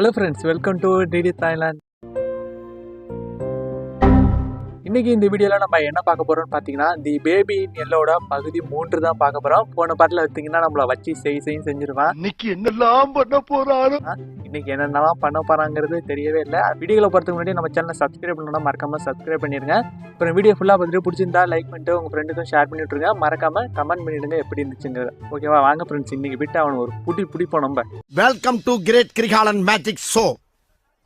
Hello friends welcome to DD Thailand இன்னைக்கு இந்த வீடியோவில் நம்ம என்ன பார்க்க போறோம்னு பார்த்தீங்கன்னா தி பேபி எல்லோட பகுதி மூன்று தான் பார்க்க போறோம். போன பாட்டில் பார்த்தீங்கன்னா நம்மள வச்சு செய் செய்யும் செஞ்சிருவான். இன்னைக்கு என்னெல்லாம் பண்ண போறாரு? இன்னைக்கு என்னென்னலாம் பண்ண போறாங்கிறது தெரியவே இல்லை. வீடியோவில் போகிறதுக்கு முன்னாடி நம்ம சேனலை சப்ஸ்கிரைப் பண்ணணும் மறக்காம சப்ஸ்கிரைப் பண்ணிருங்க. அப்புறம் வீடியோ ஃபுல்லாக பார்த்துட்டு பிடிச்சிருந்தா லைக் பண்ணிட்டு உங்க ஃப்ரெண்டுக்கும் ஷேர் பண்ணி விட்ருங்க மறக்காம கமெண்ட் பண்ணிடுங்க எப்படி இருந்துச்சுங்கிறது. ஓகேவா வாங்க ஃப்ரெண்ட்ஸ் இன்னைக்கு விட்டு அவனை ஒரு புடி பிடிப்போம் நம்ம. Welcome to great Kirikalan magic show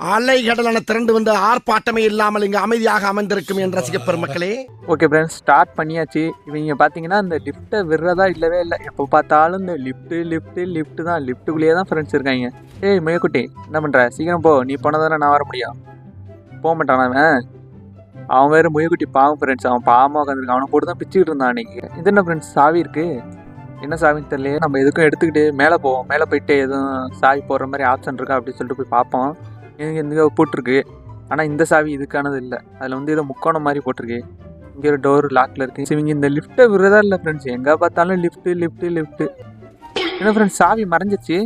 அலைகடலான திரண்டு வந்து ஆர்ப்பாட்டமே இல்லாமல் இங்கு அமைதியாக அமர்ந்திருக்கும் என் ரசிக பெருமக்களே. ஓகே ஃப்ரெண்ட்ஸ் ஸ்டார்ட் பண்ணியாச்சு. இவங்க பார்த்தீங்கன்னா இந்த லிஃப்ட்டை விடுறதா இல்லவே இல்லை. எப்போ பார்த்தாலும் இந்த லிஃப்ட்டு லிஃப்ட்டு லிஃப்ட்டு தான். லிஃப்ட்டுக்குள்ளேயே தான் ஃப்ரெண்ட்ஸ் இருக்காங்க. ஏய் மேயக்குட்டி என்ன பண்ணுற சீக்கிரம் போ. நீ போனதானே நான் வர முடியும். போக மாட்டான் அவன். அவன் வேறு முயக்குட்டி பாவம் ஃப்ரெண்ட்ஸ் அவன் பாவமாக உட்காந்துருக்கான் அவனை போட்டு தான் பிச்சுக்கிட்டு இருந்தான் அன்னைக்கு. இது என்ன ஃப்ரெண்ட்ஸ் சாவி இருக்கு? என்ன சாவின்னு தெரியல நம்ம எதுக்கும் எடுத்துக்கிட்டு மேலே போவோம். மேலே போயிட்டு எதுவும் சாவி போடுற மாதிரி ஆப்ஷன் இருக்கா அப்படின்னு சொல்லிட்டு போய் பார்ப்போம். எனக்கு போட்டிருக்கு. ஆனால் இந்த சாவி இதுக்கானது இல்லை. அதில் வந்து ஏதோ முக்கோணம் மாதிரி போட்டிருக்கு. இங்கே ஒரு டோர் லாக்கில் இருக்குது சரி, இங்கே இந்த லிஃப்ட்டை விடுறதா இல்லை ஃப்ரெண்ட்ஸ் எங்கே பார்த்தாலும் லிஃப்ட்டு லிஃப்ட்டு லிஃப்ட்டு என்ன ஃப்ரெண்ட்ஸ் சாவி மறைஞ்சிச்சு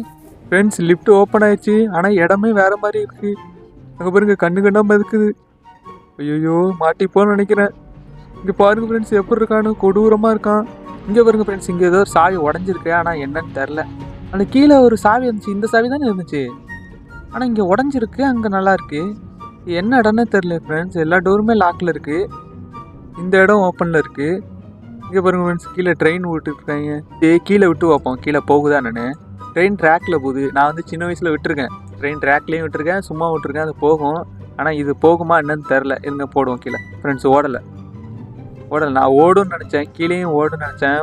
ஃப்ரெண்ட்ஸ் லிஃப்ட் ஓப்பன் ஆயிடுச்சு ஆனால் இடமே வேறு மாதிரி இருக்குது அங்கே பாருங்க கண்ணு கண்ணாம இருக்குது ஐயோ மாட்டிப்போன்னு நினைக்கிறேன். இங்கே பாருங்க ஃப்ரெண்ட்ஸ் எப்படி இருக்கான்னு. கொடூரமாக இருக்கான். இங்கே பாருங்க ஃப்ரெண்ட்ஸ் இங்கே ஏதோ ஒரு சாவி உடஞ்சிருக்கு. ஆனால் என்னன்னு தெரில அந்த கீழே ஒரு சாவி இருந்துச்சு. இந்த சாவி தானே இருந்துச்சு? ஆனால் இங்கே உடஞ்சிருக்கு அங்கே நல்லாயிருக்கு என்ன இடம்னே தெரில ஃப்ரெண்ட்ஸ் எல்லா டோருமே லாக்கில் இருக்குது இந்த இடம் ஓப்பனில் இருக்குது இங்கே பாருங்க ஃப்ரெண்ட்ஸ் கீழே ட்ரெயின் விட்டுருக்காங்க. ஏ கீழே விட்டு வைப்போம் கீழே போகுதா நான் ட்ரெயின் ட்ராக்ல போகுது. நான் வந்து சின்ன வயசில் விட்டுருக்கேன். ட்ரெயின் ட்ராக்லேயும் விட்டுருக்கேன் சும்மா விட்டுருக்கேன் அது போகும். ஆனால் இது போகுமா என்னன்னு தெரில இருங்க போடுவோம் கீழே? ஃப்ரெண்ட்ஸ் ஓடலை. ஓடலை நான் ஓடும்னு நினச்சேன். கீழேயும் ஓடுன்னு நினச்சேன்.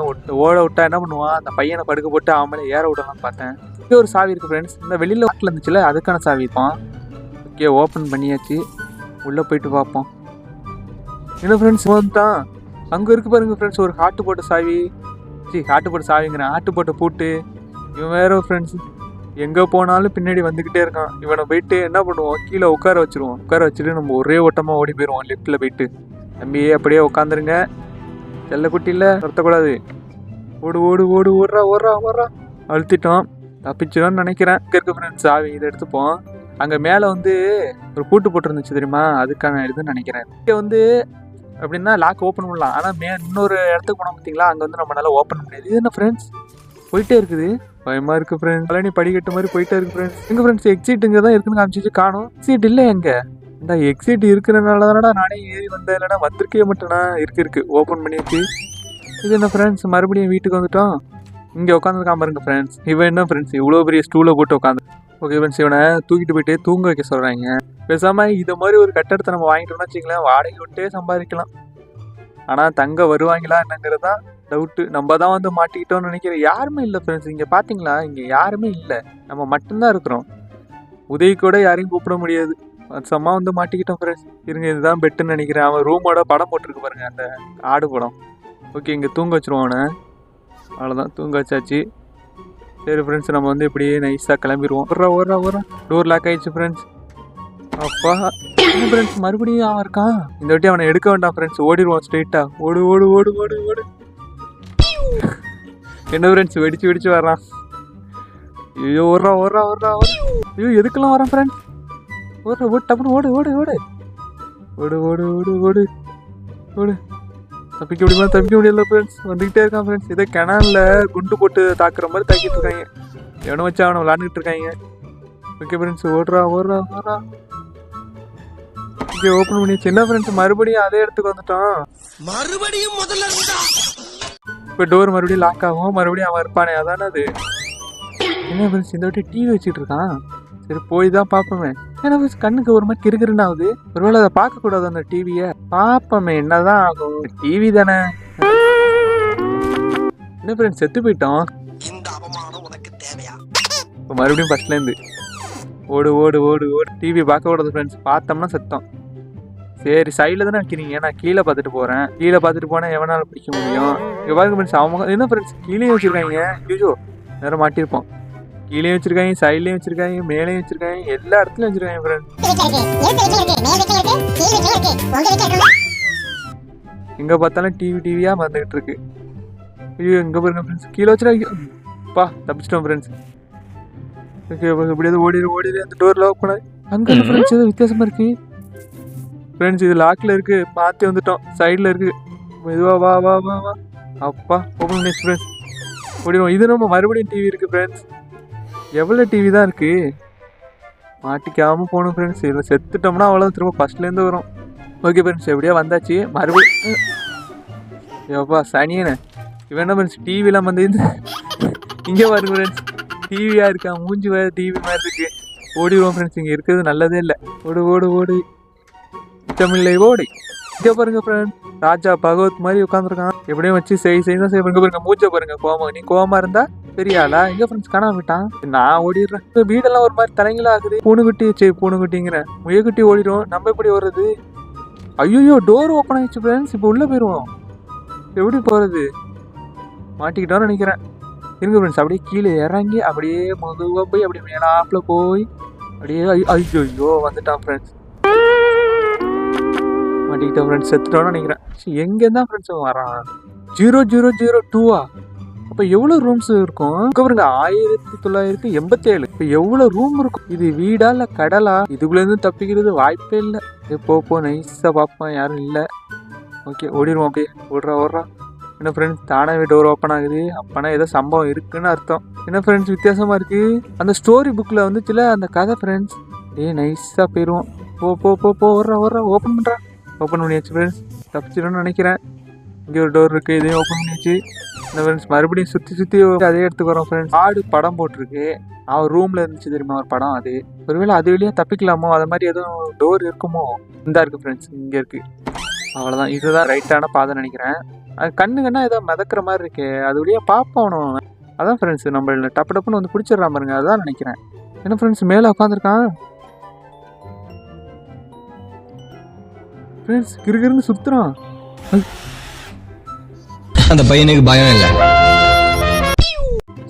ஓட விட்டா என்ன பண்ணுவான்? அந்த பையனை படுக்க போட்டு அவன் மேலே ஏற விடலாம்னு பார்த்தேன். இங்கே ஒரு சாவி இருக்குது ஃப்ரெண்ட்ஸ் இந்த வெளியில் வாட்டில் இருந்துச்சுல அதுக்கான சாவி இருக்கும் ஓகே ஓப்பன் பண்ணியாச்சு. உள்ளே போயிட்டு பார்ப்போம். என்ன ஃப்ரெண்ட்ஸ் வந்துட்டான். அங்கே இருக்கு பாருங்க ஃப்ரெண்ட்ஸ் ஒரு ஹாட்டு போட்ட சாவி. சி ஹாட்டு போட்ட சாவிங்கிறேன். ஹாட்டு போட்ட. பூட்டு இவன் வேற ஃப்ரெண்ட்ஸ் எங்கே போனாலும் பின்னாடி வந்துக்கிட்டே இருக்கான். இவனை போயிட்டு என்ன பண்ணுவோம்? கீழே உட்கார வச்சுருவோம். உட்கார வச்சுட்டு நம்ம ஒரே ஓட்டமாக ஓடி போயிடுவோம் லெஃப்ட்டில் போயிட்டு. தம்பி அப்படியே உட்காந்துருங்க செல்லக்குட்டியில் நிறுத்தக்கூடாது ஓடு ஓடு ஓடு ஓடுறா ஓடுறா ஓடுறா. அழுத்திட்டோம். தப்பிச்சிடும்னு நினைக்கிறேன். இங்கே இருக்க ஃப்ரெண்ட்ஸ் ஆவி இதை எடுத்துப்போம். அங்கே மேலே வந்து ஒரு பூட்டு போட்டுருந்துச்சு தெரியுமா? அதுக்கான இதுன்னு நினைக்கிறேன். இங்கே வந்து அப்படின்னா லாக் ஓப்பன் பண்ணலாம். ஆனால் மே இன்னொரு இடத்துக்கு போனோம் பார்த்தீங்களா அங்கே வந்து நம்மளால ஓப்பன் முடியாது. இது என்ன ஃப்ரெண்ட்ஸ் போயிட்டே இருக்குது. பயமாக இருக்குது ஃப்ரெண்ட்ஸ் பழனி படிக்கட்டு மாதிரி போயிட்டே இருக்குது ஃப்ரெண்ட்ஸ் எங்கள் ஃப்ரெண்ட்ஸ் எக்ஸிட் இங்கே தான் இருக்குன்னு காமிச்சிட்டு காணும். எக்ஸிட் இல்லை எங்கே? இந்த எக்ஸிட் இருக்கிறனால தானடா நானே ஏறி வந்தேன். இல்லைனா வந்திருக்கே மாட்டேனா இருக்கு இருக்கு. ஓப்பன் பண்ணியாச்சு. இது என்ன ஃப்ரெண்ட்ஸ் மறுபடியும் வீட்டுக்கு வந்துட்டோம். இங்கே உட்காந்துருக்காம பாருங்க ஃப்ரெண்ட்ஸ் இவன் என்ன ஃப்ரெண்ட்ஸ் இவ்வளோ பெரிய ஸ்டூலில் போட்டு உட்காந்து ஓகே ஃப்ரெண்ட்ஸ் இவனை தூக்கிட்டு போயிட்டு தூங்க வைக்க சொல்கிறாங்க பேசாமல் இதை மாதிரி ஒரு கட்டடத்தை நம்ம வாங்கிட்டோம்னா வச்சுக்கலாம் வாடகை விட்டே சம்பாதிக்கலாம். ஆனால் தங்க வருவாங்களா என்னங்கிறது தான் டவுட்டு நம்ம தான் வந்து மாட்டிக்கிட்டோம்னு நினைக்கிறேன். யாருமே இல்லை ஃப்ரெண்ட்ஸ் இங்கே பார்த்தீங்களா இங்கே யாருமே இல்லை. நம்ம மட்டும்தான் இருக்கிறோம். உதவி கூட யாரையும் கூப்பிட முடியாது. சம்மா வந்து மாட்டிக்கிட்டோம் ஃப்ரெண்ட்ஸ் இருங்க இதுதான் பெட்டுன்னு நினைக்கிறேன். அவன் ரூமோட படம் போட்டிருக்கு பாருங்க அந்த ஆடு படம். ஓகே இங்கே தூங்க வச்சிருவோம் அவ்வளோதான் தூங்க வச்சாச்சு. சரி ஃப்ரெண்ட்ஸ் நம்ம வந்து இப்படியே நைஸாக கிளம்பிடுவோம் ஒரு ஒரு ஒரு டோர் லாக் ஆயிடுச்சு ஃப்ரெண்ட்ஸ் அப்பா. ஃப்ரெண்ட்ஸ் மறுபடியும் அவன் இருக்கான்? இந்த வாட்டி அவனை எடுக்க வேண்டாம் ஃப்ரெண்ட்ஸ் ஓடிடுவான் ஸ்ட்ரெயிட்டாக ஓடு ஓடு ஓடு ஓடு ஓடு. என்ன ஃப்ரெண்ட்ஸ் வெடிச்சு வெடிச்சு வர்றான். ஐயோ ஒரு ஓடுறா ஓடுறா ஐயோ எதுக்கெல்லாம் வரான் ஃப்ரெண்ட்ஸ் ஓடுறா ஓடு டப்புனு ஓடு ஓடு ஓடு. ஓடு ஓடு ஓடு ஓடு. ஓடு. தப்பிக்க முடியுமா? தப்பிக்க முடியல ஃப்ரெண்ட்ஸ் வந்துக்கிட்டே இருக்கான் ஃப்ரெண்ட்ஸ் இதே கிணல்ல குண்டு போட்டு தாக்குற மாதிரி தாக்கிட்டு இருக்காங்க. எவனை வச்சு அவனை விளாண்டுட்டு இருக்காங்க. ஓகே ஃப்ரெண்ட்ஸ் ஓடுறா ஓடுறா ஓடுறா. ஓகே ஓப்பன் பண்ணி சின்ன ஃப்ரெண்ட்ஸ் மறுபடியும் அதே இடத்துக்கு வந்துட்டான். மறுபடியும் முதல்ல இப்போ டோர் மறுபடியும் லாக் ஆகும். மறுபடியும் அவன் இருப்பானே. அதானே அது. என்ன ஃப்ரெண்ட்ஸ் இந்த வாட்டி டிவி வச்சுட்டு இருக்கான். சரி போய் தான் பார்ப்போமே. ஃப்ரெண்ட்ஸ் கண்ணுக்கு ஒரு மாதிரி ஆகுது ஒருவேளை அதை பார்க்கக்கூடாது அந்த டிவியை பார்ப்போமே என்னதான் ஆகும்? டிவி தானே. என்ன ஃப்ரெண்ட்ஸ் செத்து போயிட்டோம். இந்த அவமானம் உனக்கு தேவையா? இப்போ மறுபடியும் ஃபர்ஸ்ட்லேருந்து ஓடு ஓடு ஓடு ஓடு. டிவி பார்க்க கூடாது ஃப்ரெண்ட்ஸ் பார்த்தோம்னா செத்தோம். சரி சைடில் தானே வைக்கிறீங்க. நான் கீழே பார்த்துட்டு போகிறேன் கீழே பார்த்துட்டு போனால் எவனால பிடிக்க முடியும்? இங்கே பாருங்க ஃப்ரெண்ட்ஸ் அவங்க என்ன ஃப்ரெண்ட்ஸ் கீழே வச்சுருக்காங்க. ஐயோ நேரம் மாட்டியிருப்போம். கீழே வச்சிருக்காங்க சைட்லேயும் வச்சிருக்காங்க மேலேயும் வச்சுருக்காங்க எல்லா இடத்துலையும் வச்சிருக்காங்க ஃப்ரெண்ட் எங்கே பார்த்தாலும் டிவி டிவியாக வந்துகிட்டு இருக்கு. ஐயோ எங்கே பாருங்க ஃப்ரெண்ட்ஸ் கீழே வச்சிருக்காங்க பா தப்பிச்சிட்டோம் ஃப்ரெண்ட்ஸ் ஓகே எப்படியாவது ஓடிடு ஓடிடு அந்த டோர் லாக் பண்ண அங்கே ஃப்ரெண்ட்ஸ் ஏதோ வித்தியாசமாக இருக்கு. ஃப்ரெண்ட்ஸ் இது லாக்கில் இருக்கு. பார்த்து வந்துட்டோம். சைடில் இருக்கு. மெதுவா வா வா வா வா. அப்பா ஓப்பன் பண்ணிச்சு ஃப்ரெண்ட்ஸ் ஓடிடுவோம் இது நம்ம மறுபடியும் டிவி இருக்கு ஃப்ரெண்ட்ஸ் எவ்வளோ டிவி தான் இருக்குது மாட்டிக்காமல் போகணும் ஃப்ரெண்ட்ஸ் இதில் செத்துட்டோம்னா அவ்வளோ திரும்ப ஃபஸ்ட்லேருந்து வரும். ஓகே ஃப்ரெண்ட்ஸ் எப்படியோ வந்தாச்சு. மறுபடியும் ஏப்பா சனியனே. இவன் என்ன ஃப்ரெண்ட்ஸ் டிவிலாம் வந்து இந்த இங்கே பாருங்க ஃப்ரெண்ட்ஸ் டிவியாக இருக்கா? மூஞ்சி வேறு டிவி மாதிரி இருக்குது ஓடிடுவோம் ஃப்ரெண்ட்ஸ் இங்கே இருக்கிறது நல்லதே இல்லை. ஓடு ஓடு ஓடு. தமிழ்லை ஓடி. இங்கே பாருங்க ஃப்ரெண்ட் ராஜா பகவத் மாதிரி உட்காந்துருக்கான் எப்படியும் வச்சு செய் செய்யணும் செய்ய பாருங்க பாருங்க மூச்சை பாருங்க கோமா நீ கோமா இருந்தா பெரிய ஆளா? எங்க ஃப்ரெண்ட்ஸ் காணாம விட்டான்? நான் ஓடிடுறேன். வீடெல்லாம் ஒரு மாதிரி தலைங்களா ஆகுது பூனுக்குட்டி சரி பூனுக்குட்டிங்கிற முயக்குட்டி ஓடிடும் நம்ம எப்படி வர்றது ஐயோ டோர் ஓப்பன் ஆயிடுச்சு ஃப்ரெண்ட்ஸ் இப்போ உள்ளே போயிடுவோம் எப்படி போகிறது மாட்டிக்கிட்டோம்னு நினைக்கிறேன். இருங்க ஃப்ரெண்ட்ஸ் அப்படியே கீழே இறங்கி அப்படியே மெதுவாக போய் அப்படியே மேலாப்புல போய் அப்படியே ஐயோ ஐயோ வந்துட்டான் ஃப்ரெண்ட்ஸ் மாட்டிக்கிட்டோம் ஃப்ரெண்ட்ஸ் செத்துட்டோன்னு நினைக்கிறேன். சரி, தான் ஃப்ரெண்ட்ஸ் வரான்? ஜீரோ ஜீரோ ஜீரோ டூவா அப்போ எவ்வளோ ரூம்ஸ் இருக்கும்? இங்க பாருங்க ஆயிரத்தி தொள்ளாயிரத்தி எண்பத்தேழு. இப்போ எவ்வளோ ரூம் இருக்கும்? இது வீடா இல்லை கடலா? இதுக்குள்ளேருந்து தப்பிக்கிறது வாய்ப்பே இல்லை. போ போ நைஸாக பார்ப்போம் யாரும் இல்லை. ஓகே ஓடிடுவோம் அப்படியே ஓடுறா ஓடுறா. என்ன ஃப்ரெண்ட்ஸ் தானாகவே டோர் ஓப்பன் ஆகுது. அப்போனா ஏதோ சம்பவம் இருக்குன்னு அர்த்தம். என்ன ஃப்ரெண்ட்ஸ் வித்தியாசமாக இருக்குது அந்த ஸ்டோரி புக்கில் வந்துச்சுல அந்த கதை ஃப்ரெண்ட்ஸ் ஏ நைஸாக போயிடுவோம் போ போ போ போ ஓடுறா ஓடுறா ஓப்பன் பண்ணுறா ஓப்பன் பண்ணியாச்சு ஃப்ரெண்ட்ஸ் தப்பிச்சிடணும்னு நினைக்கிறேன். இங்கே ஒரு டோர் இருக்குது இதையும் ஓப்பன் பண்ணியாச்சு இந்த ஃப்ரெண்ட்ஸ் மறுபடியும் சுற்றி சுற்றி அதே இடத்துக்கு வரோம் ஃப்ரெண்ட்ஸ் ஆடு படம் போட்டிருக்கு. அவன் ரூமில் இருந்துச்சு தெரியுமா ஒரு படம் அது. ஒருவேளை அது வழியாக தப்பிக்கலாமோ அது மாதிரி எதுவும் டோர் இருக்குமோ. இந்தா இருக்குது ஃப்ரெண்ட்ஸ் இங்கே இருக்குது அவ்வளோதான் இதுதான் ரைட்டான பாதை நினைக்கிறேன். அது கண்ணு கண்ணா ஏதோ மிதக்கிற மாதிரி இருக்கே. அது வழியாக பார்ப்போம் அதான் ஃப்ரெண்ட்ஸ் நம்ம டப்பு டப்புன்னு வந்து பிடிச்சிடலாம் பாருங்க. அதான் நினைக்கிறேன். என்ன ஃப்ரெண்ட்ஸ் மேலே உட்காந்துருக்கான் ஃப்ரெண்ட்ஸ் கிருகிருன்னு சுத்துறான். அந்த பையனுக்கு பயம் இல்லை.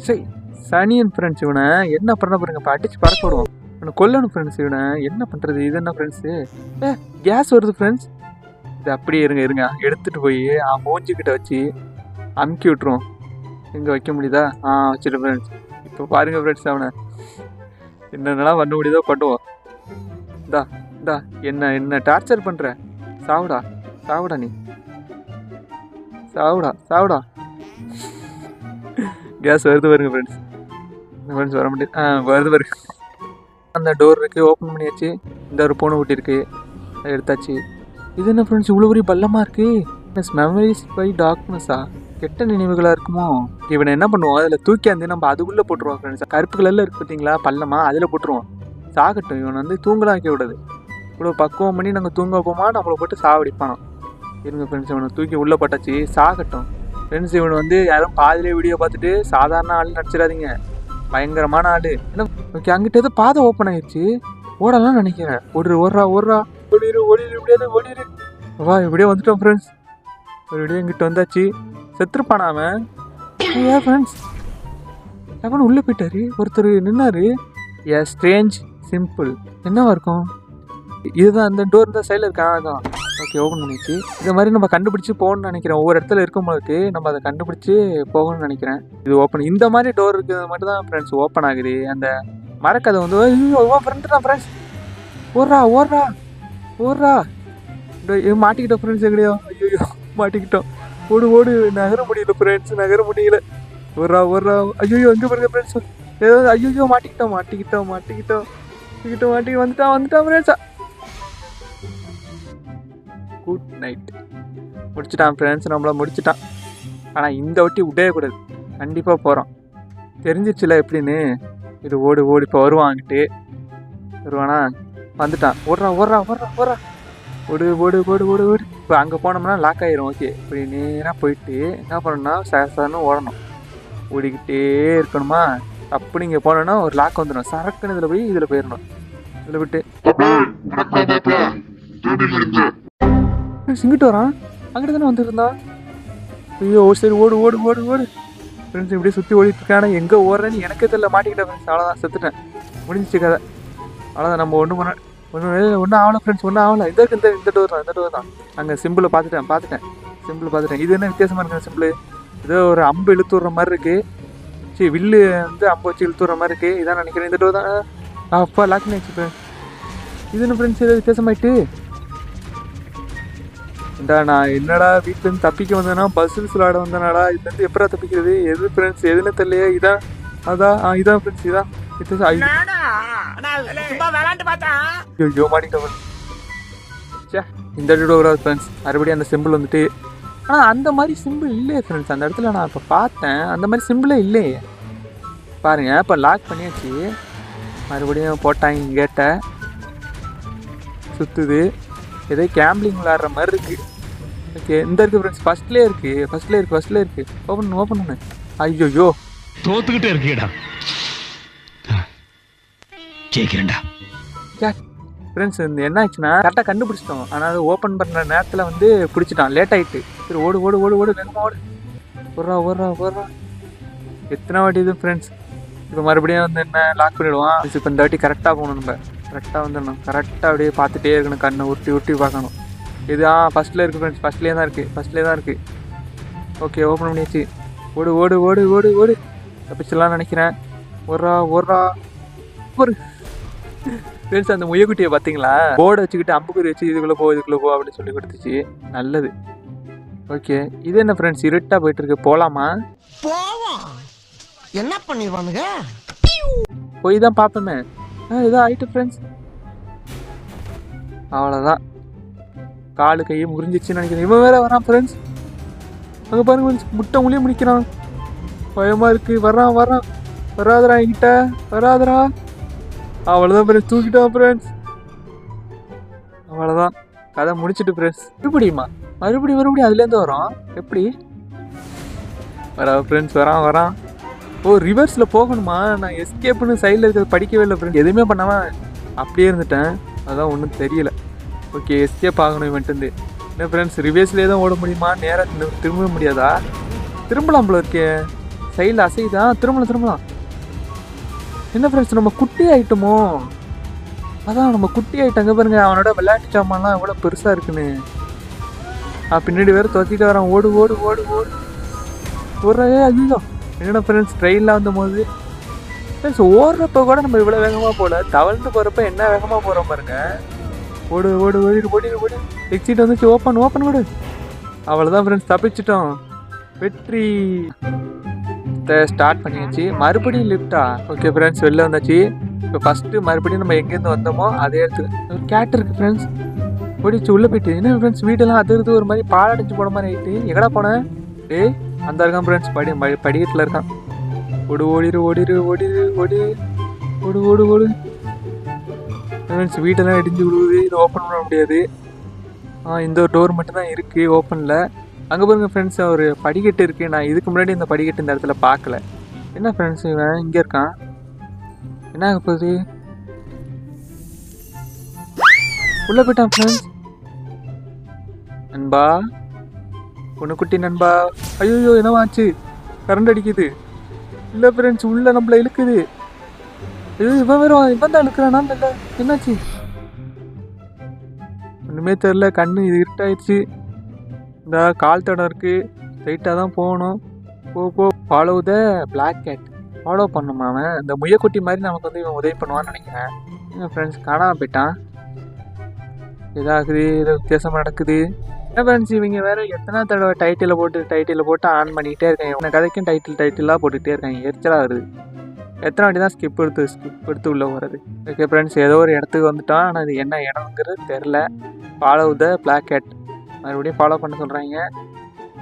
சரி சனியன் ஃப்ரெண்ட்ஸ் இவனை. என்ன பண்ண பாருங்க இப்போ அடிச்சு பறக்க விடுவோம் இவனை கொல்லணும் ஃப்ரெண்ட்ஸ் இவனை. என்ன பண்ணுறது இது என்ன ஃப்ரெண்ட்ஸு ஏ கேஸ் வருது ஃப்ரெண்ட்ஸ் இது அப்படியே இருங்க இருங்க. எடுத்துகிட்டு போய் அவன் மூஞ்சிக்கிட்ட வச்சு அமுக்கி விட்ருவோம் எங்கே வைக்க முடியுதா? ஆ வச்சுட்டு ஃப்ரெண்ட்ஸ் இப்போ பாருங்க ஃப்ரெண்ட்ஸ் அவனை. என்னென்னலாம் பண்ண முடியுதோ பண்ணுவோம். இந்தா இந்தா என்ன என்ன டார்ச்சர் பண்ணுற சாவுடா சாவுடா நீ. சாவுடா சாவுடா. கேஸ் வருது பாருங்க ஃப்ரெண்ட்ஸ் ஃப்ரெண்ட்ஸ் வர முடியாது ஆ வருது பாருங்க. அந்த டோர் இருக்குது ஓப்பன் பண்ணியாச்சு. இந்த ஒரு பூனை ஊட்டி இருக்குது அதை எடுத்தாச்சு. இது என்ன ஃப்ரெண்ட்ஸ் இவ்வளோ பெரிய பள்ளமாக இருக்குது மிஸ் மெமரிஸ் பை டார்க்னஸா கெட்ட நினைவுகளாக இருக்குமோ? இவனை என்ன பண்ணுவோம்? அதில் தூக்கி நம்ம அதுக்குள்ளே போட்டுருவோம் ஃப்ரெண்ட்ஸ் கருப்பு கலரில் இருக்கு பார்த்தீங்களா பள்ளமாக அதில் போட்டுருவோம். சாகட்டும். இவனை வந்து தூங்கலாம் வைக்க விடாது. இவ்வளோ பக்குவம் பண்ணி நாங்கள் தூங்க போமா நம்மளை போட்டு சாவடிப்பான் இருங்க ஃப்ரெண்ட்ஸ் இவனை தூக்கி உள்ளே போட்டாச்சு. சாகட்டும். ஃப்ரெண்ட்ஸ் இவன் வந்து யாரும் பாதிலே வீடியோ பார்த்துட்டு சாதாரண ஆள் நடிச்சிடாதீங்க. பயங்கரமான ஆள். என்ன ஓகே அங்கிட்ட பாதை ஓப்பன் ஆயிடுச்சு. ஓடலாம் நினைக்கிறேன். ஓடுரு ஓடுறா ஓடுறா. ஓடிடு ஓடிடு இப்படியாவது ஓடிடு வா இப்படியே வந்துட்டோம் ஃப்ரெண்ட்ஸ் ஒரு வீடியோ எங்கிட்ட வந்தாச்சு. செத்துருப்பானா அவன்? ஏன் ஃப்ரெண்ட்ஸ் அவன் உள்ளே போயிட்டாரு. ஒருத்தர் நின்னாரு. ஏ ஸ்ட்ரேஞ்ச் சிம்பிள் என்னவா இருக்கும்? இதுதான் அந்த டோர் இந்த சைடில் இருக்கா? அதான். ஓகே ஓப்பன் பண்ணிச்சு இந்த மாதிரி நம்ம கண்டுபிடிச்சி போகணும்னு நினைக்கிறேன். ஒவ்வொரு இடத்துல இருக்கும்போது நம்ம அதை கண்டுபிடிச்சி போகணும்னு நினைக்கிறேன். இது ஓப்பன் இந்த மாதிரி டோர் இருக்கிறது மட்டும் தான் ஃப்ரெண்ட்ஸ் ஓப்பன் ஆகுது. அந்த மரக்கதை வந்து ஐயோ ஃப்ரெண்டு தான் ஃப்ரெண்ட்ஸ் ஓடுறா ஓடுறா ஓடுறா. மாட்டிக்கிட்டோம் ஃப்ரெண்ட்ஸ் எங்கடையோ? ஐயோ மாட்டிக்கிட்டோம். ஓடு ஓடு நகர முடியல ஃப்ரெண்ட்ஸ் நகர முடியல. ஒரு ஓடுறா. ஐயோ எங்கே பாருங்க ஃப்ரெண்ட்ஸ் ஏதோ ஐயோ மாட்டிக்கிட்டோம் மாட்டிக்கிட்டோம் மாட்டிக்கிட்டோம். மாட்டிக்கிட்டோம் மாட்டி வந்துட்டான் வந்துட்டான் ஃப்ரெண்ட்ஸா குட் நைட் முடிச்சிட்டான் ஃப்ரெண்ட்ஸ் நம்மளை முடிச்சிட்டான். ஆனால் இந்த வட்டி விடவே கூடாது கண்டிப்பாக போகிறோம் தெரிஞ்சிச்சுல எப்படின்னு? இது ஓடு ஓடி. இப்போ வருவான்கிட்டு வருவானா? வந்துட்டான். ஓடுறா ஓடுறா ஓடுறா ஓடுறா. ஓடு ஓடு ஓடு ஓடு ஓடு. இப்போ அங்கே போனோம்னா லாக் ஆயிரும். ஓகே இப்படி நேராக போயிட்டு என்ன பண்ணணும்னா சரசரன்னு ஓடணும். ஓடிக்கிட்டே இருக்கணுமா? அப்படி இங்கே போனோன்னா ஒரு லாக் வந்துடும் சரக்குன்னு இதில் போய் இதில் போயிடணும் இதில் விட்டு. சிங்கிட்டு வரான். அங்கிட்டு தானே வந்துருந்தான் ஐயோ சரி ஓடு ஓடு ஓடு ஓடு. ஃப்ரெண்ட்ஸ் இப்படியே சுற்றி ஓடிட்டு இருக்கானே. எங்கே ஓடுறேன்னு எனக்கே தெரியல. மாட்டிக்கிட்டேன் ஃப்ரெண்ட்ஸ் அவ்வளோதான் செத்துட்டேன். முடிஞ்சிச்சு கதை. அவ்வளோதான் நம்ம ஒன்றும் பண்ண ஒன்றும் ஒன்றும் ஆகலை ஃப்ரெண்ட்ஸ் ஒன்றும் ஆகலை. இந்த இந்த இந்த டோர் தான் இந்த டோர் தான். அங்கே சிம்பிளை பார்த்துட்டேன் பார்த்துட்டேன். சிம்பிள் பார்த்துட்டேன். இது என்ன வித்தியாசமாக இருக்குது சிம்பிள் ஏதோ ஒரு அம்பு இழுத்துடுற மாதிரி இருக்குது சரி வில்லு வந்து அம்பு வச்சு இழுத்துடுற மாதிரி இருக்குது இதான் நினைக்கிறேன் இந்த டோர் தான். அப்பா லாக் பண்ணி இது என்ன ஃப்ரெண்ட்ஸ் ஏதோ வித்தியாசமாயிட்டு. இந்தா நான் என்னடா வீட்டிலேருந்து தப்பிக்க வந்தேனா பஸ்ஸில் விளாட வந்தேனாடா இதுலேருந்து எப்படா தப்பிக்கிறது? எது ஃப்ரெண்ட்ஸ் எதுன்னு தெரியலையே. இதான் அதான் ஆ இதான் ஃப்ரெண்ட்ஸ் இதான் வித்தியாசம் ஐயோ, மாட்டிக்கிட்டவன் சே இந்த டோரா ஃப்ரெண்ட்ஸ் மறுபடியும் அந்த சிம்பிள் வந்துட்டு ஆனால் அந்த மாதிரி சிம்பிள் இல்லையே ஃப்ரெண்ட்ஸ் அந்த இடத்துல நான் இப்போ பார்த்தேன். அந்த மாதிரி சிம்பிளே இல்லையே. பாருங்க இப்போ லாக் பண்ணியாச்சு. மறுபடியும் போட்டாங்க கேட்டை சுற்றுது ஏதோ கேம்பிளிங் விளாட்ற மாதிரி இருக்கு. ஓகே இந்த இருக்கு ஃப்ரெண்ட்ஸ் ஃபர்ஸ்ட்லேயே இருக்கு. ஃபர்ஸ்ட்லேயே இருக்கு. ஃபர்ஸ்ட்லேயே இருக்கு. ஓப்பன் ஓப்பன் பண்ணு ஐயோ தோத்துக்கிட்டே இருக்கீடா ஜெயிக்கிறேன்டா. ஃப்ரெண்ட்ஸ் இந்த என்ன ஆச்சுன்னா கரெக்டாக கண்டுபிடிச்சிட்டோம். ஆனால் அது ஓப்பன் பண்ணுற நேரத்தில் வந்து பிடிச்சிட்டான். லேட் ஆயிட்டு. சரி ஓடு ஓடு ஓடு ஓடு வேகமா ஓடு. ஓடுறா ஓடுறா ஓடுறா. எத்தனை வாட்டி இது ஃப்ரெண்ட்ஸ் இப்போ மறுபடியும் வந்து என்ன லாக் பண்ணிடுவான். இப்போ இந்த வாட்டி கரெக்டாக போகணும் நம்ம. கரெக்டாக வந்துடணும். கரெக்டாக அப்படியே பார்த்துட்டே இருக்கணும். கண்ணை உருட்டி உருட்டி பார்க்கணும். இது ஆ ஃபஸ்ட்டில் இருக்குது ஃப்ரெண்ட்ஸ் ஃபஸ்ட்லேயே தான் இருக்குது ஃபஸ்ட்லேயே தான் இருக்குது ஓகே ஓப்பன் பண்ணியாச்சு. ஓடு ஓடு ஓடு ஓடு ஓடு. தப்பிச்சிடலாம் நினைக்கிறேன். ஓடுறா ஓடுறா ஒரு. ஃப்ரெண்ட்ஸ் அந்த முயக்குட்டியை பார்த்தீங்களா? போர்டு வச்சுக்கிட்டு அம்புக்குறி வச்சு இதுக்குள்ளே போ இதுக்குள்ளே போ அப்படின்னு சொல்லி கொடுத்துச்சு. நல்லது. ஓகே இது என்ன ஃப்ரெண்ட்ஸ் இருட்டாக போயிட்டு இருக்கு போகலாமா போவோம். என்ன பண்ணிடுவானுங்க? போய் தான் பார்ப்போமே. ஆ ஆயிட்டு ஃப்ரெண்ட்ஸ் அவ்வளோதான் காலு கையை முறிஞ்சிச்சுன்னு நினைக்கிறேன். இவன் வேற வரான் ஃப்ரெண்ட்ஸ் அங்கே பாருங்க friends, முட்டை முழிய முடிக்கிறான் பயமாக இருக்குது வர்றான் வர்றான் வராதரா என்கிட்ட. வராதரா அவ்வளோதான் ஃப்ரெண்ட்ஸ் தூக்கிட்டான் ஃப்ரெண்ட்ஸ் அவ்வளோதான் கதை முடிச்சிட்டு ஃப்ரெண்ட்ஸ் மறுபடியுமா? மறுபடியும் மறுபடியும் அதுலேருந்து வரோம். எப்படி? வரா ஃப்ரெண்ட்ஸ் வரான் வரான். ஓ ரிவர்ஸில் போகணுமா? நான் எஸ்கேப்னு சைடில் இருக்கிறது படிக்கவே இல்லை ஃப்ரெண்ட் எதுவுமே பண்ணாமல் அப்படியே இருந்துட்டேன். அதான் ஒன்றும் தெரியல. ஓகே எஸ்கேப் ஆகணும் இவன்ட்டு என்ன ஃப்ரெண்ட்ஸ் ரிவர்ஸ்லேயே தான் ஓட முடியுமா? நேராக திரும்ப முடியாதா? திரும்பலாம் போல இருக்கே. சைடில் அசைதா திரும்பலாம் திரும்பலாம். என்ன ஃப்ரெண்ட்ஸ் நம்ம குட்டி ஆகிட்டோமோ அதான் நம்ம குட்டி ஆகிட்டங்க பாருங்க. அவனோட விளையாட்டு சாமான்லாம் எவ்வளோ பெருசாக இருக்குன்னு. பின்னாடி வேறு துவக்கிட்டு வரான். ஓடு ஓடு ஓடு ஓடு. ஒரு ஐயோ என்னடா ஃப்ரெண்ட்ஸ் ட்ரெயினில் வந்தபோது ஃப்ரெண்ட்ஸ் ஓடுறப்ப கூட நம்ம இவ்வளோ வேகமாக போகல. தவழ்ந்து போகிறப்ப என்ன வேகமாக போகிறோம் பாருங்க. ஓடு ஓடு ஓடிடு ஓடிடு ஓடி எக்ஸிட் வந்துச்சு ஓப்பன் ஓப்பன் ஓடு. அவ்வளோதான் ஃப்ரெண்ட்ஸ் தப்பிச்சிட்டோம். வெற்றி. ஸ்டார்ட் பண்ணியாச்சு. மறுபடியும் லிஃப்டா ஓகே ஃப்ரெண்ட்ஸ் வெளில வந்தாச்சு. இப்போ ஃபஸ்ட்டு மறுபடியும் நம்ம எங்கேருந்து வந்தோமோ அதே இடத்துக்கு. ஒரு கேட் இருக்குது ஃப்ரெண்ட்ஸ் ஓடிச்சு உள்ளே போயிட்டு. என்ன ஃப்ரெண்ட்ஸ் வீடெல்லாம் அது ஒரு மாதிரி பாலடைஞ்சு போன மாதிரி ஆயிட்டு. எங்கடா போனேன் டேய் அந்த இருக்கான் ஃப்ரெண்ட்ஸ் படி படி- படிக்கட்டில் இருக்கான். ஓடு ஓடிரு ஓடிரு ஓடிரு ஓடி ஓடு. ஓடு ஓடு ஃப்ரெண்ட்ஸ் வீட்டெல்லாம் இடிஞ்சு விழுவுது. இது ஓப்பன் பண்ண முடியாது. ஆ இந்த ஒரு டோர் மட்டும் தான் இருக்குது ஓப்பனில் அங்கே பாருங்கள் ஃப்ரெண்ட்ஸ் ஒரு படிக்கட்டு இருக்குது நான் இதுக்கு முன்னாடி இந்த படிக்கட்டு இந்த இடத்துல பார்க்கல. என்ன ஃப்ரெண்ட்ஸ் இவன் இங்கே இருக்கான்? என்ன ஆக போகுது? உள்ளே போயிட்டான் ஃப்ரெண்ட்ஸ் அன்பா? பொண்ணுக்குட்டி நண்பா. ஐயோ என்னவாச்சு? கரண்ட் அடிக்குது. இல்லை ஃப்ரெண்ட்ஸ் உள்ள நம்மள இழுக்குது. ஐயோ இவன் வரும் இவன் தான் இழுக்கிறானா இல்லை என்னாச்சு? ஒன்றுமே தெரில கண்ணு இது இருட்டாயிடுச்சு. இந்த கால் தடம் இருக்குது ஸ்ட்ரைட்டாக தான் போகணும். போ போ follow the black cat follow பண்ணுமா அவன்? இந்த முயக்குட்டி மாதிரி நமக்கு வந்து இவன் உதவி பண்ணுவான்னு நினைக்கிறேன். என் ஃப்ரெண்ட்ஸ் காணாமல் போயிட்டான். இதாகுது ஏதோ வித்தியாசமாக நடக்குது. ஃப்ரெண்ட்ஸ் இவங்க வேற எத்தனை தடவை டைட்டில் போட்டு டைட்டில் போட்டு ஆன் பண்ணிகிட்டே இருக்காங்க. உன கதைக்கும் டைட்டில் டைட்டிலாக போட்டுகிட்டே இருக்காங்க. எரிச்சலாக வருது. எத்தனை வாட்டி தான் ஸ்கிப் எடுத்து ஸ்கிப் எடுத்து உள்ளே போகிறது ஓகே ஃப்ரெண்ட்ஸ் ஏதோ ஒரு இடத்துக்கு வந்துட்டோம். ஆனால் அது என்ன இடம்ங்கிறது தெரில ஃபாலோ த பிளாக் ஹெட் மறுபடியும் ஃபாலோ பண்ண சொல்கிறாங்க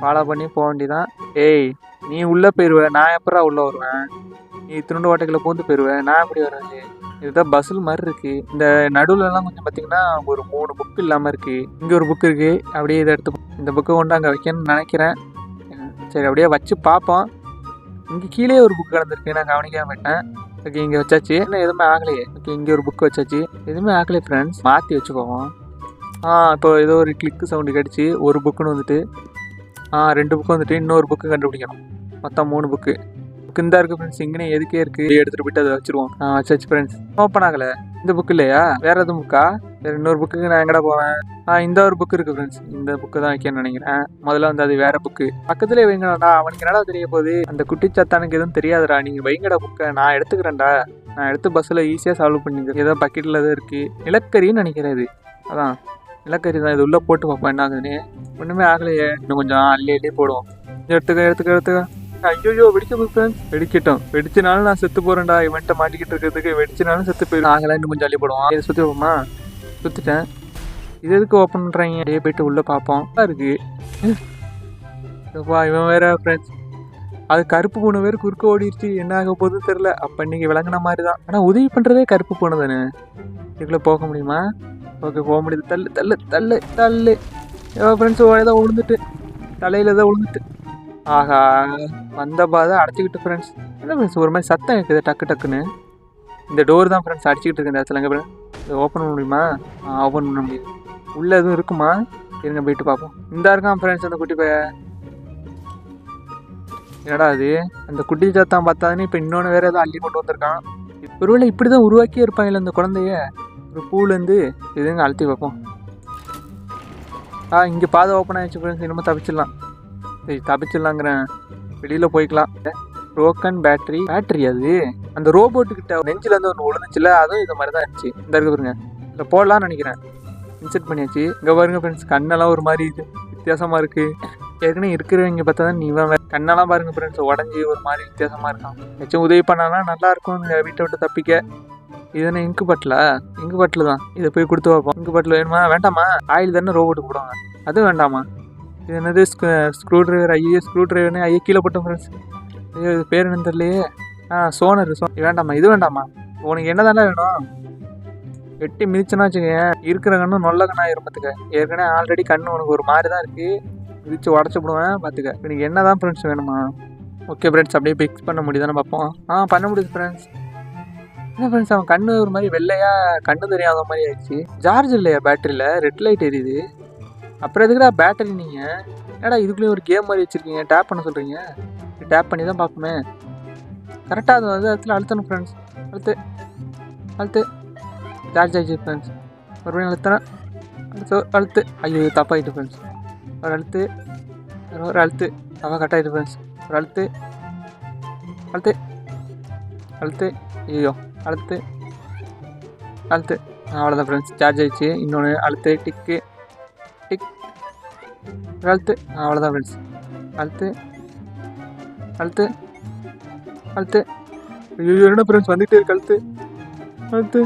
ஃபாலோ பண்ணி போக வேண்டியதான் ஏய் நீ உள்ளே போயிடுவ நான் எப்பரா உள்ளே வருவேன்? நீ திருண்டு வாட்டைகளை பூந்து போயிடுவேன் நான் எப்படி வர்றது? இதுதான் பஸ்ஸில் மாதிரி இருக்குது இந்த நடுவுலலாம் கொஞ்சம் பார்த்தீங்கன்னா ஒரு மூணு புக் இல்லாமல் இருக்குது இங்கே ஒரு புக் இருக்குது அப்படியே இதை எடுத்து இந்த புக்கை கொண்டு அங்கே வைக்கணும்னு நினைக்கிறேன். சரி அப்படியே வச்சு பார்ப்போம். இங்கே கீழே ஒரு புக் கிடந்திருக்கு. நான் கவனிக்காம விட்டேன். ஓகே இங்கே வச்சாச்சு. என்ன எதுவுமே ஆகலையே. ஓகே இங்கே ஒரு புக் வச்சாச்சு. எதுவுமே ஆகலையே ஃப்ரெண்ட்ஸ் மாற்றி வச்சுக்கோவோம் ஆ இப்போ ஏதோ ஒரு கிளிக்கு சவுண்டு கிடச்சி. ஒரு புக்குன்னு வந்துட்டு ஆ ரெண்டு புக்கு வந்துட்டு இன்னொரு புக்கு கண்டுபிடிக்கணும். மொத்தம் மூணு புக்கு புக்கு இந்த இருக்குது ஃப்ரெண்ட்ஸ் இங்கே எதுக்கே இருக்குது எடுத்துகிட்டு போயிட்டு அதை வச்சுருவோம். சர்ச் வச்சாச்சு ஃப்ரெண்ட்ஸ் ஓப்பன் ஆகலை. இந்த புக் இல்லையா? வேற எதுவும் புக்கா வேறு இன்னொரு புக்குக்கு நான் எங்கடா போவேன் ஆ இந்த ஒரு புக்கு இருக்கு ஃப்ரெண்ட்ஸ் இந்த புக்கு தான் வைக்கணும்னு நினைக்கிறேன். முதல்ல வந்து அது வேற புக்கு பக்கத்துலேயே வைங்கடா அவனுக்கு என்னடா தெரிய போகுது? அந்த குட்டி சத்தானுக்கு எதுவும் தெரியாதுடா. நீங்கள் வைங்கடா புக்கை நான் எடுத்துக்கிறேன்டா. நான் எடுத்து பஸ்ஸில் ஈஸியாக சால்வ் பண்ணிக்கிறேன். ஏதோ பக்கெட்டில் தான் இருக்குது நிலக்கரின்னு நினைக்கிறேன் இது. அதான். நிலக்கரி தான். இது உள்ளே போட்டு பார்ப்போம். என்ன ஆகுதுன்னு. ஒன்றுமே ஆகலையே. இன்னும் கொஞ்சம் அள்ளி அள்ளி போடுவோம். எடுத்துக்க எடுத்துக்க எடுத்துக்க. ஐயோ வெடிக்க ஃப்ரெண்ட்ஸ் வெடிக்கட்டும். வெடிச்சனாலும் நான் செத்து போறேன்டா. இவன்ட்ட மாட்டிக்கிட்டு இருக்கிறதுக்கு வெடிச்சனாலும் செத்து போயிடும் ஆகல இன்னும் கொஞ்சம் அள்ளி போடுவோம். இதை சுற்றி போமா சுற்றிட்டேன் இது எதுக்கு ஓப்பன் பண்ணுறாங்க அப்படியே போயிட்டு உள்ளே பார்ப்போம். இருக்கு. இவன் வேற ஃப்ரெண்ட்ஸ் அது கருப்பு பூனை வேறு குறுக்க ஓடிடுச்சு என்ன ஆக போகுதுன்னு தெரில அப்போ இன்னைக்கு விளங்குன மாதிரி தான் ஆனால் உதவி பண்ணுறதே கருப்பு பூனை தானே? இதுக்குள்ளே போக முடியுமா? ஓகே போக முடியுது. தள்ளு தள்ளு தள்ளு தள்ளு. ஃப்ரெண்ட்ஸ் ஏதோ விழுந்துட்டு தலையில் தான் விழுந்துட்டு ஆஹா வந்த பாதை அடைச்சிக்கிட்டு ஃப்ரெண்ட்ஸ் என்ன ஃப்ரெண்ட்ஸ் ஒரு மாதிரி சத்தம் இருக்குது டக்கு டக்குன்னு. இந்த டோர் தான் ஃப்ரெண்ட்ஸ் அடிச்சிக்கிட்டு இருக்கு இந்த இடத்துல எங்கே இதை ஓப்பன் பண்ண முடியுமா? ஓப்பன் பண்ண முடியுது உள்ளே எதுவும் இருக்குமா? இருங்க போயிட்டு பார்ப்போம். இந்த இருக்கான் ஃப்ரெண்ட்ஸ் அந்த குட்டி பைய என்னடா அது அந்த குட்டி சத்தம் பார்த்தாதுன்னு இப்போ இன்னொன்று வேறு ஏதோ அள்ளி கொண்டு வந்திருக்கான். ஒருவேளை இப்படி தான் உருவாக்கியே இருப்பாங்கல்ல அந்த குழந்தைய? ஒரு பூலேருந்து இதுங்க அழுத்தி பார்ப்போம். ஆ இங்கே பாதை ஓப்பன் ஆகிடுச்சு ஃப்ரெண்ட்ஸ் இனிமேல் தப்பிச்சிடலாம். சரி தப்பிச்சிடலாங்கிறேன் வெளியில் போய்க்கலாம். ப்ரோக்கன் பேட்டரி பேட்டரி அது? அந்த ரோபோட்டுக்கிட்ட நெஞ்சில் இருந்து ஒன்று ஒழுந்துச்சுல அதுவும் இது மாதிரி தான் இருந்துச்சு. இந்த இருக்கு பாருங்க. இதில் போடலாம்னு நினைக்கிறேன். இன்செர்ட் பண்ணியாச்சு. இங்கே பாருங்க ஃப்ரெண்ட்ஸ் கண்ணெல்லாம் ஒரு மாதிரி இது. வித்தியாசமாக இருக்குது ஏற்கனவே இருக்கிறவங்க பார்த்தா தான் நீ இவன் வேற. கண்ணெல்லாம் பாருங்க ஃப்ரெண்ட்ஸ் உடஞ்சி ஒரு மாதிரி வித்தியாசமாக இருக்கான். ஏச்சும் உதவி பண்ணாலாம் நல்லா இருக்கும் இந்த வீட்டை விட்டு தப்பிக்க. இதுனா இங்கு பட்டில் இங்கு பட்டில் தான். இதை போய் கொடுத்து வைப்போம் இங்கு பட்டில் வேணுமா? வேண்டாமா? ஆயில் தானே ரோபோட்டு போடுவாங்க. அதுவும் வேண்டாமா? இது என்னது ஸ்க்ரூ ட்ரைவர் ஐயோ ஸ்க்ரூ டிரைவர்னு ஐயோ கீழே போட்டோம் ஃப்ரெண்ட்ஸ் ஐயோ இது பேர் என்னன்னு தெரியலையே. ஆ சோனர் சோ வேண்டாமா இது வேண்டாமா உனக்கு என்ன தானே வேணும்? வெட்டி மிதிச்சுன்னா வச்சுக்கேன் இருக்கிற கண்ணும் நல்ல கண்ணாயிரும் இருப்பதுக்க ஏற்கனவே ஆல்ரெடி கண்ணு உனக்கு ஒரு மாதிரி தான் இருக்குது மிதிச்சு உடச்சி விடுவேன் பார்த்துக்க. எனக்கு என்ன தான் ஃப்ரெண்ட்ஸ் வேணுமா? ஓகே ஃப்ரெண்ட்ஸ் அப்படியே ஃபிக்ஸ் பண்ண முடியுதானே பார்ப்போம். ஆ பண்ண முடியுது ஃப்ரெண்ட்ஸ் என்ன ஃப்ரெண்ட்ஸ் அவன் கண்ணு ஒரு மாதிரி வெள்ளையாக கண்ணு தெரியாத மாதிரி ஆயிடுச்சு. சார்ஜ் இல்லையா பேட்டரியில் ரெட் லைட் எரியுது. அப்புறம் எதுக்குடா பேட்டரி நீங்கள் ஏடா இதுக்குள்ளேயும் ஒரு கேம் மாதிரி வச்சுருக்கீங்க? டேப் பண்ண சொல்கிறீங்க டேப் பண்ணி தான் பார்ப்போமே. கரெக்டாக அது வந்து இடத்துல அழுத்தணும் ஃப்ரெண்ட்ஸ் அழுத்து. அழுத்து. சார்ஜ் ஆகிடுச்சு ஃப்ரெண்ட்ஸ் மறுபடியும் அழுத்தினேன் அழுத்து அழுத்து. ஐயோ தப்பாகிட்டு ஃப்ரெண்ட்ஸ் ஒரு அழுத்து. ஒரு அழுத்து. தப்பாக கட் ஃப்ரெண்ட்ஸ் ஒரு அழுத்து. அழுத்து. அழுத்து. ஐயோ அழுத்து. அழுத்து. அவ்வளோதான் ஃப்ரெண்ட்ஸ் சார்ஜ் ஆகிடுச்சு இன்னொன்று அழுத்து டிக்கு ஒரு அழுத்து அவ்வளோதான் ஃப்ரெண்ட்ஸ் அழுத்து அழுத்து அழுத்து ஐயோ என்ன ஃப்ரெண்ட்ஸ் வந்துகிட்டே இருக்கு அழுத்து அழுத்து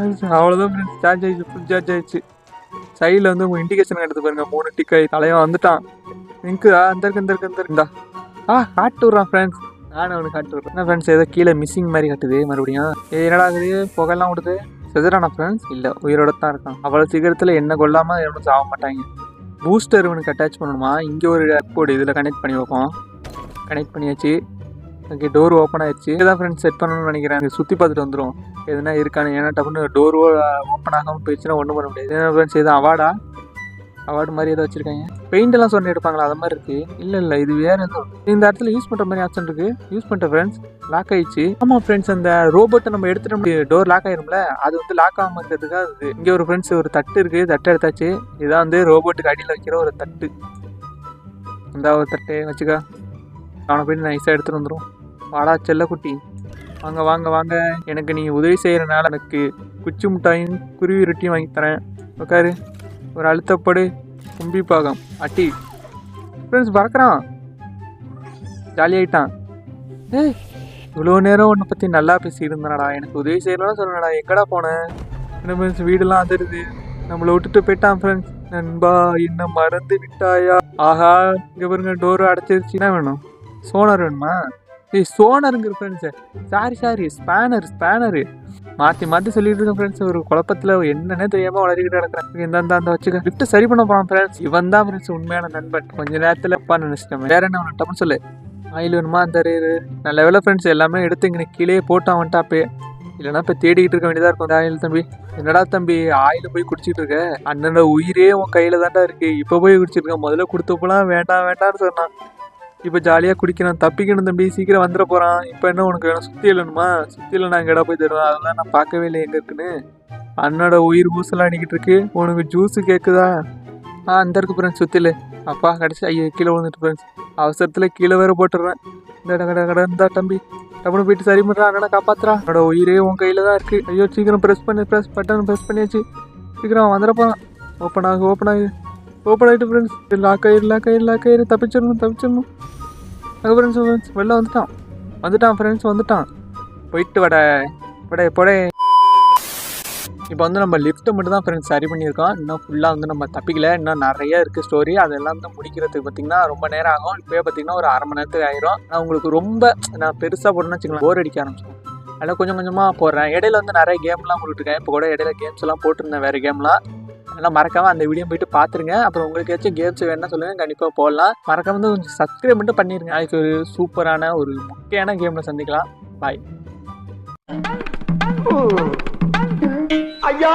அழுத்து அவ்வளோதான் ஃப்ரெண்ட்ஸ் சார்ஜ் ஆகிடுச்சு ஃபுல் சார்ஜ் ஆகிடுச்சு சைடில் வந்து உங்கள் இண்டிகேஷன் எடுத்து பாருங்க. மூணு டிக் ஆகி தலைவன் வந்துட்டான். இங்கு அந்த இருக்கு இந்த இருக்கு இந்த இருந்தா ஆ காட்டு விட்றான் ஃப்ரெண்ட்ஸ் நானும் அவனுக்கு காட்டு விட்றேன். என்ன ஃப்ரெண்ட்ஸ் ஏதோ கீழே மிஸ்ஸிங் மாதிரி காட்டுது மறுபடியும். என்னடா ஆகுது புகையெல்லாம் விடுது செதுறானா ஃப்ரெண்ட்ஸ் இல்லை உயிரோட தான் இருக்கான். அவ்வளோ சீக்கிரத்தில் என்ன கொல்லாமல் எவ்வளோ சாக மாட்டாங்க. பூஸ்டர் இவனுக்கு அட்டாச் பண்ணணுமா? இங்கே ஒரு போடு இதில் கனெக்ட் பண்ணி வைப்போம். கனெக்ட் பண்ணியாச்சு. ஓகே டோர் ஓப்பன் ஆயிடுச்சு இதான் ஃப்ரெண்ட்ஸ் செட் பண்ணணும்னு நினைக்கிறேன். சுற்றி பார்த்துட்டு வந்துடும் எதுனா இருக்கானு ஏன்னா டப்புன்னு டோர் ஓப்பன் ஆகாமல் போயிடுச்சுன்னா ஒன்றும் பண்ண முடியாது. ஏன்னா ஃப்ரெண்ட்ஸ் எதுவும் அவார்டா அவார்டு மாதிரி ஏதோ வச்சுருக்காங்க. பெயிண்ட் எல்லாம் சொன்ன எடுப்பாங்களா? அது மாதிரி இருக்கு. இல்லை இல்லை இது வேற எதுவும் இந்த இடத்துல யூஸ் பண்ணுற மாதிரி ஆப்ஷன் இருக்கு. யூஸ் பண்ணிட்ட ஃப்ரெண்ட்ஸ் லாக் ஆயிடுச்சு. ஆமாம் ஃப்ரெண்ட்ஸ் அந்த ரோபோட்டை நம்ம எடுத்துட்டு டோர் லாக் ஆயிரும்ல? அது வந்து லாக் ஆகாம இருக்கிறதுக்காக இது இங்கே ஒரு ஃப்ரெண்ட்ஸ் ஒரு தட்டு இருக்கு. தட்டு எடுத்தாச்சு. இதான் வந்து ரோபோட்டுக்கு அடியில் வைக்கிற ஒரு தட்டு. இந்த ஒரு தட்டே வச்சுக்கா. அவனை போய் நைஸாக எடுத்துகிட்டு வந்துடும் வாடா செல்லக்குட்டி. வாங்க வாங்க வாங்க. எனக்கு நீங்கள் உதவி செய்கிறனால எனக்கு குச்சி மிட்டாயும் குருவி ரொட்டியும் வாங்கி தரேன். உட்காரு. ஒரு அழுத்தப்படு. கும்பி பாகம். அட்டி. ஃப்ரெண்ட்ஸ் பறக்கிறான். ஜாலியாயிட்டான் ஏ இவ்வளோ நேரம் உன்னை பற்றி நல்லா பேசியிருந்தனடா. எனக்கு உதவி செய்யலாம் சொல்லணடா எங்கடா போனேன் என்ன ஃப்ரெண்ட்ஸ் வீடெல்லாம் அதிருது. நம்மளை விட்டுட்டு போயிட்டான் ஃப்ரெண்ட்ஸ் நண்பா என்ன மறந்து விட்டாயா? ஆஹா இங்கே பாருங்க டோர் அடைச்சிருச்சு என்ன வேணும். சோனர் வேணுமா? ஏய் சோனருங்கிற friends sorry sorry spanner spanner மாற்றி மாற்றி சொல்லிட்டு இருக்கேன் ஃப்ரெண்ட்ஸ் ஒரு குழப்பத்தில் என்னன்னே தெரியாமல் வளரிக்கிட்டு நடக்கிறேன் இந்த அந்த அந்த வச்சுக்க. லிஃப்ட் சரி பண்ண போகிறான் ஃப்ரெண்ட்ஸ் இவன் தான் ஃப்ரெண்ட்ஸ் உண்மையான நண்பன். கொஞ்ச நேரத்தில் அப்பா நினச்சிட்டேன். வேற என்ன டப்புன்னு சொல்லு. ஆயில் வேணுமா அந்த இரு. நல்ல வேலை ஃப்ரெண்ட்ஸ் எல்லாமே எடுத்து இங்கே கீழே போட்டான் வந்துட்டா அப்பே. இல்லைன்னா இப்போ தேடிக்கிட்டு இருக்க வேண்டியதாக இருக்கும். ஆயில் தம்பி. என்னடா தம்பி ஆயில் போய் குடிச்சிட்டு இருக்க? அண்ணனோட உயிரே உன் கையில் தான்டா இருக்கு. இப்போ போய் குடிச்சிட்டு முதல்ல கொடுத்தப்பெல்லாம் வேண்டாம் வேண்டாம்னு சொன்னான். இப்போ ஜாலியாக குடிக்கிறான் தப்பிக்கணும் தம்பி. சீக்கிரம் வந்துட போகிறான் இப்போ என்ன உனக்கு வேணும்? சுற்றி இல்லைனுமா சுத்தியில் நான் எங்கடா போய் தருவேன் அதெல்லாம் நான் பார்க்கவே இல்லை எங்கே இருக்குன்னு. அண்ணோட உயிர் பூசெல்லாம் அடிக்கிட்டு இருக்கு. உனக்கு ஜூஸு கேட்குதா ஆ அந்த இருக்கு ஃப்ரெண்ட்ஸ் சுத்தில அப்பா கடைசி ஐயோ கீழே விழுந்துட்டு ஃப்ரெண்ட்ஸ் அவசரத்தில் கீழே வேற போட்டுடுறேன். இந்த கடை கடை இருந்தா தம்பி. டப்புனு போயிட்டு சரி பண்ணுறா அண்ணனை காப்பாத்துறா. என்னோட உயிரே உன் கையில் தான் இருக்குது ஐயோ சீக்கிரம் ப்ரெஸ் பண்ணி ப்ரெஸ் பட்டன் ப்ரெஸ் பண்ணியாச்சு. சீக்கிரம் வந்துடப்போம் ஓப்பன் ஆகு ஓப்பன் ஆகு. ஓப்பன் ஆகிட்டு ஃப்ரெண்ட்ஸ் லாக் ஆயிரு லாக் ஆயிரு லாக் ஆயிரு தப்பிச்சிடணும் தப்பிச்சிடணும். அங்கே ஃப்ரெண்ட்ஸ் ஃப்ரெண்ட்ஸ் வெளில வந்துட்டான். வந்துட்டான் ஃப்ரெண்ட்ஸ் வந்துட்டான். போயிட்டு வட. வட போடே. இப்போ வந்து நம்ம லிஃப்ட்டை மட்டும் தான் ஃப்ரெண்ட்ஸ் சரி பண்ணியிருக்கோம். இன்னும் ஃபுல்லாக வந்து நம்ம தப்பிக்கல. இன்னும் நிறைய இருக்குது ஸ்டோரி அதெல்லாம் தான் முடிக்கிறதுக்கு பார்த்தீங்கன்னா ரொம்ப நேரம் ஆகும். இப்போயே பார்த்தீங்கன்னா ஒரு அரை மணி நேரத்துக்கு ஆயிரும். நான் உங்களுக்கு ரொம்ப நான் பெருசாக போடணும்னு வச்சுக்கலாம் போர் அடிக்க ஆரம்பிச்சிடும். அதெல்லாம் கொஞ்சம் கொஞ்சமாக போடுறேன். இடையில வந்து நிறைய கேம்லாம் போட்டுருக்கேன் இப்போ கூட இடையில கேம்ஸ் எல்லாம் போட்டிருந்தேன். வேறு கேம்லாம் அதனால் மறக்காம அந்த வீடியோ போயிட்டு பார்த்துருங்க அப்புறம் உங்களுக்கு ஏதாச்சும் கேம்ஸ் வேணும்னா சொல்லுங்கள் கண்டிப்பாக போடலாம். மறக்காம வந்து கொஞ்சம் சப்ஸ்கிரைப் மட்டும் பண்ணிருங்க. அதுக்கு ஒரு சூப்பரான ஒரு முக்கியமான கேமில் சந்திக்கலாம். பாய் ஐயா!